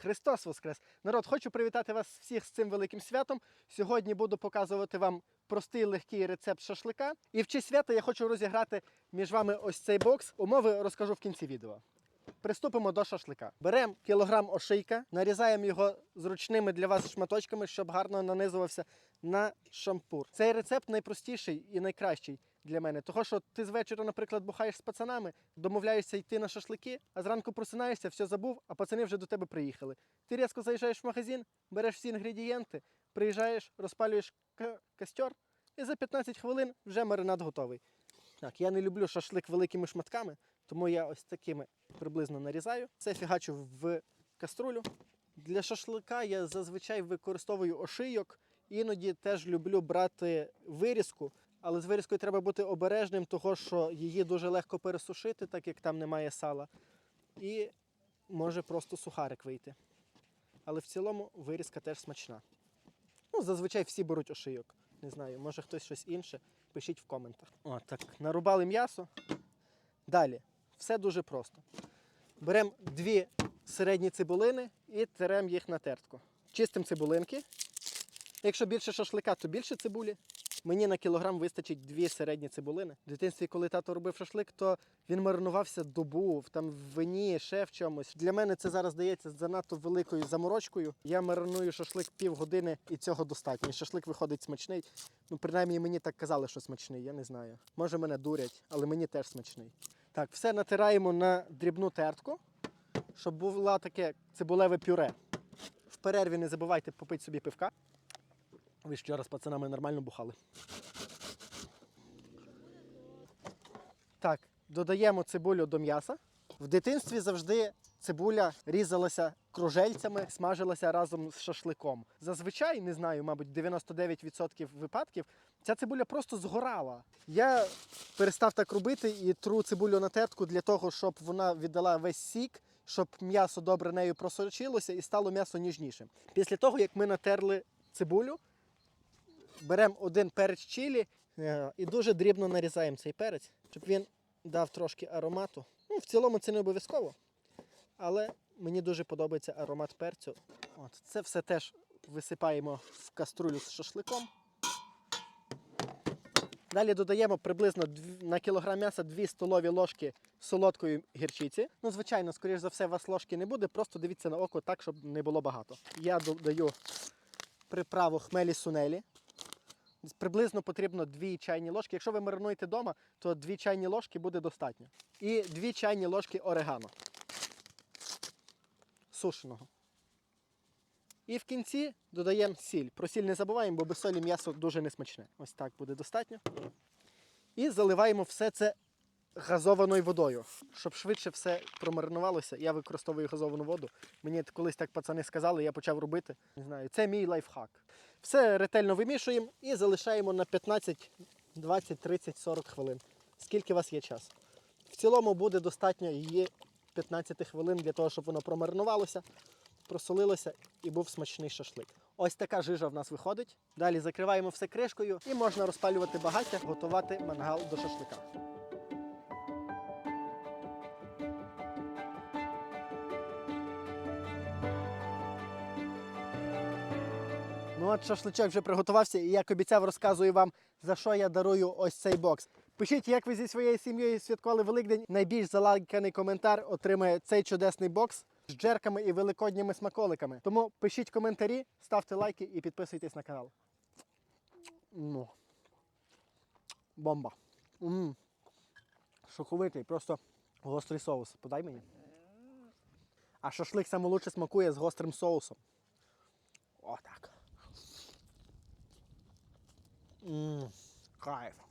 Христос Воскрес! Народ, хочу привітати вас всіх з цим великим святом. Сьогодні буду показувати вам простий легкий рецепт шашлика. І в честь свята я хочу розіграти між вами ось цей бокс. Умови розкажу в кінці відео. Приступимо до шашлика. Беремо кілограм ошийка, нарізаємо його зручними для вас шматочками, щоб гарно нанизувався на шампур. Цей рецепт найпростіший і найкращий для мене. Того, що ти з вечора, наприклад, бухаєш з пацанами, домовляєшся йти на шашлики, а зранку просинаєшся, все забув, а пацани вже до тебе приїхали. Ти різко заїжджаєш в магазин, береш всі інгредієнти, приїжджаєш, розпалюєш костер, і за 15 хвилин вже маринад готовий. Так, я не люблю шашлик великими шматками, тому я ось такими приблизно нарізаю. Це фігачу в каструлю. Для шашлика я зазвичай використовую ошийок. Іноді теж люблю брати вирізку, але з вирізкою треба бути обережним, того що її дуже легко пересушити, так як там немає сала. І може просто сухарик вийти. Але в цілому вирізка теж смачна. Ну, зазвичай всі беруть ошийок. Не знаю, може хтось щось інше. Пишіть в коментах. О, так, нарубали м'ясо. Далі. Все дуже просто. Беремо дві середні цибулини і теремо їх на тертку. Чистимо цибулинки. Якщо більше шашлика, то більше цибулі. Мені на кілограм вистачить дві середні цибулини. В дитинстві, коли тато робив шашлик, то він маринувався добу, там в вині, ще в чомусь. Для мене це зараз здається занадто великою заморочкою. Я мариную шашлик півгодини і цього достатньо. Шашлик виходить смачний. Ну, принаймні, мені так казали, що смачний, я не знаю. Може, мене дурять, але мені теж смачний. Так, все натираємо на дрібну тертку, щоб було таке цибулеве пюре. В перерві не забувайте попити собі пивка. Ви ж вчора з пацанами нормально бухали. Так, додаємо цибулю до м'яса. В дитинстві завжди цибуля різалася кружельцями, смажилася разом з шашликом. Зазвичай, не знаю, мабуть, 99% випадків ця цибуля просто згорала. Я перестав так робити і тру цибулю на тертку для того, щоб вона віддала весь сік, щоб м'ясо добре нею просочилося і стало м'ясо ніжнішим. Після того, як ми натерли цибулю, беремо один перець чилі е, і дуже дрібно нарізаємо цей перець, щоб він дав трошки аромату. Ну, в цілому це не обов'язково. Але мені дуже подобається аромат перцю. От, це все теж висипаємо в каструлю з шашликом. Далі додаємо приблизно на кілограм м'яса 2 столові ложки солодкої гірчиці. Ну, звичайно, скоріш за все, у вас ложки не буде, просто дивіться на око так, щоб не було багато. Я додаю приправу хмелі сунелі. Приблизно потрібно 2 чайні ложки. Якщо ви маринуєте вдома, то 2 чайні ложки буде достатньо. І 2 чайні ложки орегано. Сушеного. І в кінці додаємо сіль. Про сіль не забуваємо, бо без солі м'ясо дуже несмачне. Ось так буде достатньо. І заливаємо все це газованою водою, щоб швидше все промаринувалося. Я використовую газовану воду. Мені колись так пацани сказали, я почав робити. Не знаю, це мій лайфхак. Все ретельно вимішуємо і залишаємо на 15, 20, 30, 40 хвилин. Скільки у вас є час? В цілому буде достатньо її 15 хвилин для того, щоб воно промаринувалося, просолилося і був смачний шашлик. Ось така жижа в нас виходить. Далі закриваємо все кришкою і можна розпалювати багаття, готувати мангал до шашлика. От шашличок вже приготувався, і як обіцяв, розказую вам, за що я дарую ось цей бокс. Пишіть, як ви зі своєю сім'єю святкували Великдень. Найбільш залайканий коментар отримає цей чудесний бокс з джерками і великодніми смаколиками. Тому пишіть коментарі, ставте лайки і підписуйтесь на канал. Ну. Бомба. м Шоковитий, просто гострий соус. Подай мені. А шашлик лучше смакує з гострим соусом. Отак. Ммм, кайф.